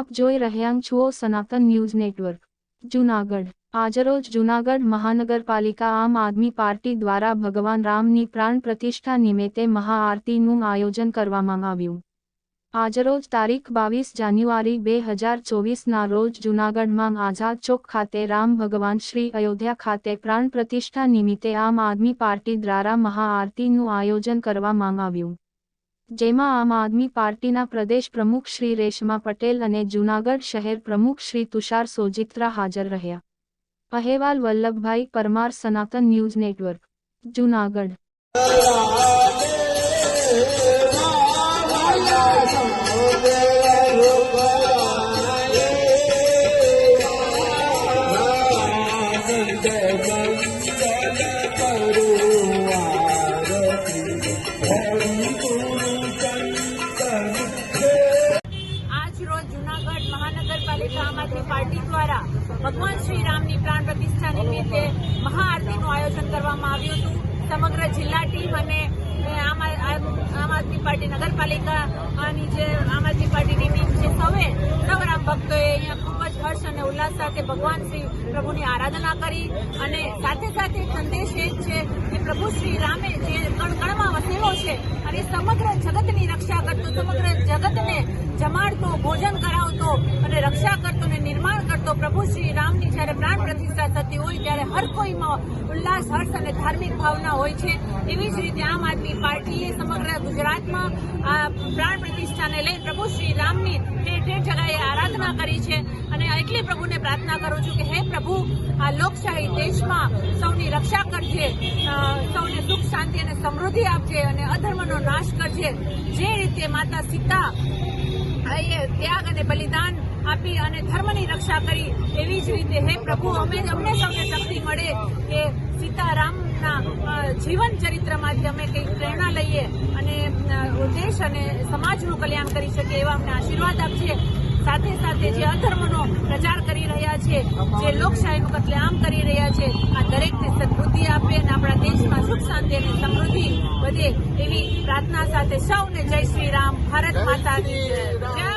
આપ જોઈ રહ્યા છો સનાતન ન્યૂઝ નેટવર્ક. જૂનાગઢ. આજરોજ જૂનાગઢ મહાનગરપાલિકા આમ આદમી પાર્ટી દ્વારા ભગવાન રામની પ્રાણ પ્રતિષ્ઠા નિમિત્તે મહાઆરતીનું આયોજન કરવામાં આવ્યું. આજરોજ તારીખ બાવીસ જાન્યુઆરી બે હજાર ચોવીસના રોજ જૂનાગઢમાં આઝાદ ચોક ખાતે રામ ભગવાન શ્રી અયોધ્યા ખાતે પ્રાણ પ્રતિષ્ઠા નિમિત્તે આમ આદમી પાર્ટી દ્વારા મહાઆરતીનું આયોજન કરવામાં આવ્યું. જેમાં આમ આદમી પાર્ટીના પ્રદેશ પ્રમુખ શ્રી રેશમા પટેલ અને જૂનાગઢ શહેર પ્રમુખ શ્રી તુષાર સોજિત્રા હાજર રહ્યા. અહેવાલ વલ્લભભાઈ પરમાર, સનાતન ન્યૂઝ નેટવર્ક, જૂનાગઢ. ભગવાન શ્રી રામની પ્રાણ પ્રતિષ્ઠા નિમિત્તે મહાઆરતીનું આયોજન કરવામાં આવ્યું હતું. સમગ્ર જિલ્લા ટીમ અને આમ આદમી પાર્ટી નગરપાલિકાની જે આમ આદમી પાર્ટીની ટીમ છે, સૌએ સૌ ભક્તોએ અહીંયા ખૂબ જ હર્ષ અને ઉલ્લાસ સાથે ભગવાન શ્રી પ્રભુની આરાધના કરી અને સાથે સાથે સંદેશ એ જ છે કે પ્રભુ શ્રી રામે જે કણકણમાં વસેલો છે અને સમગ્ર જગતની રક્ષા કરતો, સમગ્ર જગતને જમાડતો, ભોજન કરાવતો અને રક્ષા કરતો અને નિર્માણ કરતો પ્રભુ શ્રી પ્રાણ પ્રતિષ્ઠા થતી હોય ત્યારે હર કોઈમાં ઉલ્લાસ, હર્ષ અને ધાર્મિક ભાવના હોય છે. એવી જ રીતે આમ આદમી પાર્ટીએ સમગ્ર ગુજરાતમાં આ પ્રાણ પ્રતિષ્ઠાને લઈ પ્રભુ શ્રી રામની ઠેર ઠેર જગાએ આરાધના કરી છે. અને એટલી પ્રભુને પ્રાર્થના કરું છું કે હે પ્રભુ, આ લોકશાહી દેશમાં સૌની રક્ષા કરજે સૌને સુખ, શાંતિ અને સમૃદ્ધિ આપજે અને અધર્મનો નાશ કરજે. જે રીતે માતા સીતા ત્યાગ અને બલિદાન આપી અને ધર્મની રક્ષા કરી. એવી જ રીતે હે પ્રભુ, અમે અમને સૌને શક્તિ મળે કે સીતારામના જીવન ચરિત્રમાંથી અમે કંઈક પ્રેરણા લઈએ અને દેશ અને સમાજનું કલ્યાણ કરી શકીએ એવા અમને આશીર્વાદ આપશે સાથે સાથે જે અધર્મનો પ્રચાર કરી રહ્યા છે, જે લોકશાહીનું કતલેઆમ કરી રહ્યા છે, આ દરેકને સદબુદ્ધિ આપે અને આપણા દેશમાં સુખ શાંતિ અને સમૃદ્ધિ વધે એવી પ્રાર્થના સાથે સૌને જય શ્રી રામ ભારત માતા કી જય. જય